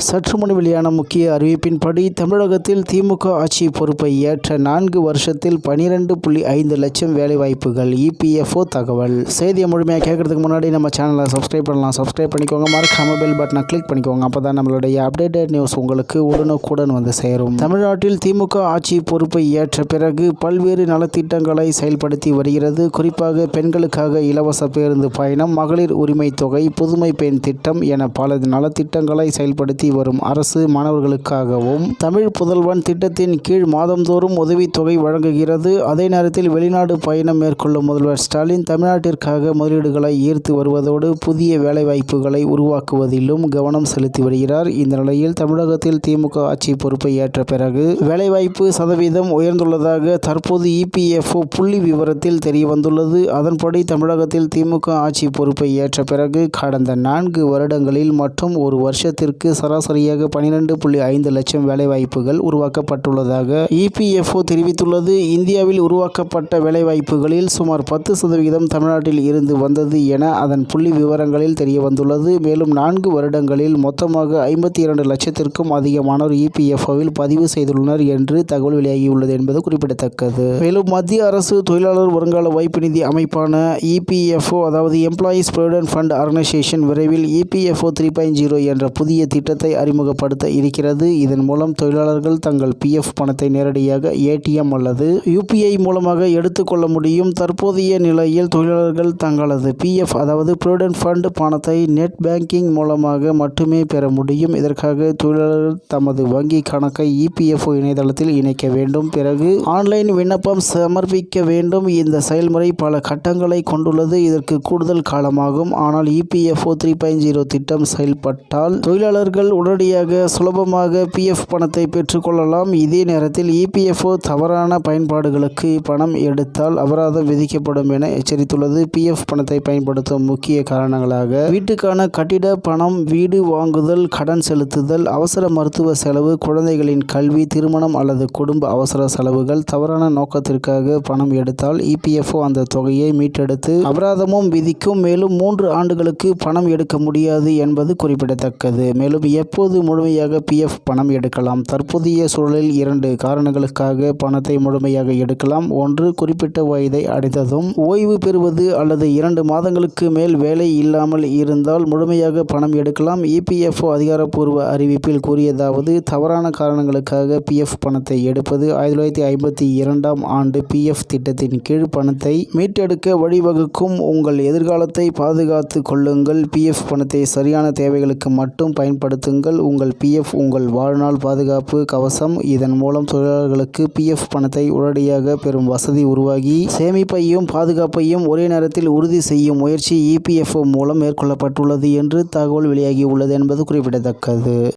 சற்று முன் வெளியான முக்கிய அறிவிப்பின்படி தமிழகத்தில் திமுக ஆட்சி பொறுப்பை ஏற்ற நான்கு வருஷத்தில் பனிரெண்டு புள்ளி ஐந்து லட்சம் வேலைவாய்ப்புகள் இபிஎஃப்ஓ தகவல். செய்தியை முழுமையாக கேட்கறதுக்கு முன்னாடி நம்ம சேனலை சப்ஸ்கிரைப் பண்ணலாம். சப்ஸ்கிரைப் பண்ணிக்கோங்க. மறக்காம பெல் பட்டனை கிளிக் பண்ணிக்கோங்க. அப்போ தான் நம்மளுடைய அப்டேட்டட் நியூஸ் உங்களுக்கு உடனுக்குடன் வந்து சேரும். தமிழ்நாட்டில் திமுக ஆட்சி பொறுப்பை ஏற்ற பிறகு பல்வேறு நலத்திட்டங்களை செயல்படுத்தி வருகிறது. குறிப்பாக பெண்களுக்காக இலவச பேருந்து பயணம் மகளிர் உரிமை தொகை புதுமை பெண் திட்டம் என பல நலத்திட்டங்களை செயல்படுத்தி வரும். அரசு மாணவர்களுக்காகவும் தமிழ் புதல்வன் திட்டத்தின் கீழ் மாதந்தோறும் உதவித்தொகை வழங்குகிறது. அதே நேரத்தில் வெளிநாடு பயணம் மேற்கொள்ளும் முதல்வர் ஸ்டாலின் தமிழ்நாட்டிற்காக முதலீடுகளை ஈர்த்து வருவதோடு புதிய வேலைவாய்ப்புகளை உருவாக்குவதிலும் கவனம் செலுத்தி வருகிறார். இந்த நிலையில் தமிழகத்தில் திமுக ஆட்சி பொறுப்பை ஏற்ற பிறகு வேலைவாய்ப்பு சதவீதம் உயர்ந்துள்ளதாக தற்போது இபிஎஃப்ஓ புள்ளி விவரத்தில் தெரியவந்துள்ளது. அதன்படி தமிழகத்தில் திமுக ஆட்சி பொறுப்பை ஏற்ற பிறகு கடந்த நான்கு வருடங்களில் மற்றும் ஒரு வருஷத்திற்கு சராசரியாக பனிரெண்டு புள்ளி ஐந்து லட்சம் வேலைவாய்ப்புகள் உருவாக்கப்பட்டுள்ளதாக இபிஎஃப்ஓ தெரிவித்துள்ளது. இந்தியாவில் உருவாக்கப்பட்ட வேலைவாய்ப்புகளில் சுமார் பத்து சதவிகிதம் தமிழ்நாட்டில் இருந்து வந்தது என அதன் புள்ளி விவரங்களில் தெரியவந்துள்ளது. மேலும் நான்கு வருடங்களில் மொத்தமாக ஐம்பத்தி இரண்டு லட்சத்திற்கும் அதிகமானோர் இபிஎஃப்ஓவில் பதிவு செய்துள்ளனர் என்று தகவல் வெளியாகியுள்ளது என்பது குறிப்பிடத்தக்கது. மேலும் மத்திய அரசு தொழிலாளர் வருங்கால வைப்பு நிதி அமைப்பான இபிஎஃப்ஓ அதாவது எம்ப்ளாயீஸ் ப்ரொவிடன்ட் ஃபண்ட் ஆர்கனைசேஷன் விரைவில் இபிஎஃப்ஓ த்ரீ பாயிண்ட் ஜீரோ என்ற புதிய திட்டத்தை அறிமுகப்படுத்த இருக்கிறது. இதன் மூலம் தொழிலாளர்கள் தங்கள் பிஎஃப் பணத்தை நேரடியாக ஏடிஎம் அல்லது யூபிஐ மூலமாக எடுத்துக்கொள்ள முடியும். தற்போதைய நிலையில் தொழிலாளர்கள் தங்களது பிஎஃப் அதாவது ப்ரொவிடென்ட் ஃபண்ட் பணத்தை நெட் பேங்கிங் மூலமாக மட்டுமே பெற முடியும். இதற்காக தொழிலாளர்கள் தமது வங்கி கணக்கை இபிஎஃப்ஓ இணையதளத்தில் இணைக்க வேண்டும். பிறகு ஆன்லைன் விண்ணப்பம் சமர்ப்பிக்க வேண்டும். இந்த செயல்முறை பல கட்டங்களை கொண்டுள்ளது. இதற்கு கூடுதல் காலமாகும். ஆனால் இபிஎஃப்ஓ த்ரீ பாயிண்ட் ஜீரோ திட்டம் செயல்பட்டால் தொழிலாளர்கள் உடனடியாக சுலபமாக பிஎஃப் பணத்தை பெற்றுக்கொள்ளலாம். இதே நேரத்தில் இபிஎஃப்ஓ தவறான பயன்பாடுகளுக்கு பணம் எடுத்தால் அபராதம் விதிக்கப்படும் என எச்சரித்துள்ளது. பிஎஃப் பணத்தை பயன்படுத்தும் முக்கிய காரணங்களாக வீட்டுக்கான கட்டிட பணம் வீடு வாங்குதல் கடன் செலுத்துதல் அவசர மருத்துவ செலவு குழந்தைகளின் கல்வி திருமணம் அல்லது குடும்ப அவசர செலவுகள் தவறான நோக்கத்திற்காக பணம் எடுத்தால் இபிஎஃப்ஓ அந்த தொகையை மீட்டெடுத்து அபராதமும் விதிக்கும். மேலும் மூன்று ஆண்டுகளுக்கு பணம் எடுக்க முடியாது என்பது குறிப்பிடத்தக்கது. மேலும் எப்போது முழுமையாக பிஎஃப் பணம் எடுக்கலாம். தற்போதைய சூழலில் இரண்டு காரணங்களுக்காக பணத்தை முழுமையாக எடுக்கலாம். ஒன்று குறிப்பிட்ட வயதை அடைந்ததும் ஓய்வு பெறுவது அல்லது இரண்டு மாதங்களுக்கு மேல் வேலை இல்லாமல் இருந்தால் முழுமையாக பணம் எடுக்கலாம். இபிஎஃப்ஓ அதிகாரப்பூர்வ அறிவிப்பில் கூறியதாவது தவறான காரணங்களுக்காக பிஎஃப் பணத்தை எடுப்பது ஆயிரத்தி தொள்ளாயிரத்தி ஐம்பத்தி இரண்டாம் ஆண்டு பிஎஃப் திட்டத்தின் கீழ் பணத்தை மீட்டெடுக்க வழிவகுக்கும். உங்கள் எதிர்காலத்தை பாதுகாத்து கொள்ளுங்கள். பிஎஃப் பணத்தை சரியான தேவைகளுக்கு மட்டும் பயன்படுத்த பயன்படுத்துங்கள் உங்கள் பிஎஃப் உங்கள் வாழ்நாள் பாதுகாப்பு கவசம். இதன் மூலம் தொழிலாளர்களுக்கு பிஎஃப் பணத்தை உடனடியாக பெறும் வசதி உருவாகி சேமிப்பையும் பாதுகாப்பையும் ஒரே நேரத்தில் உறுதி செய்யும் முயற்சி இபிஎஃப்ஓ மூலம் மேற்கொள்ளப்பட்டுள்ளது என்று தகவல் வெளியாகியுள்ளது என்பது குறிப்பிடத்தக்கது.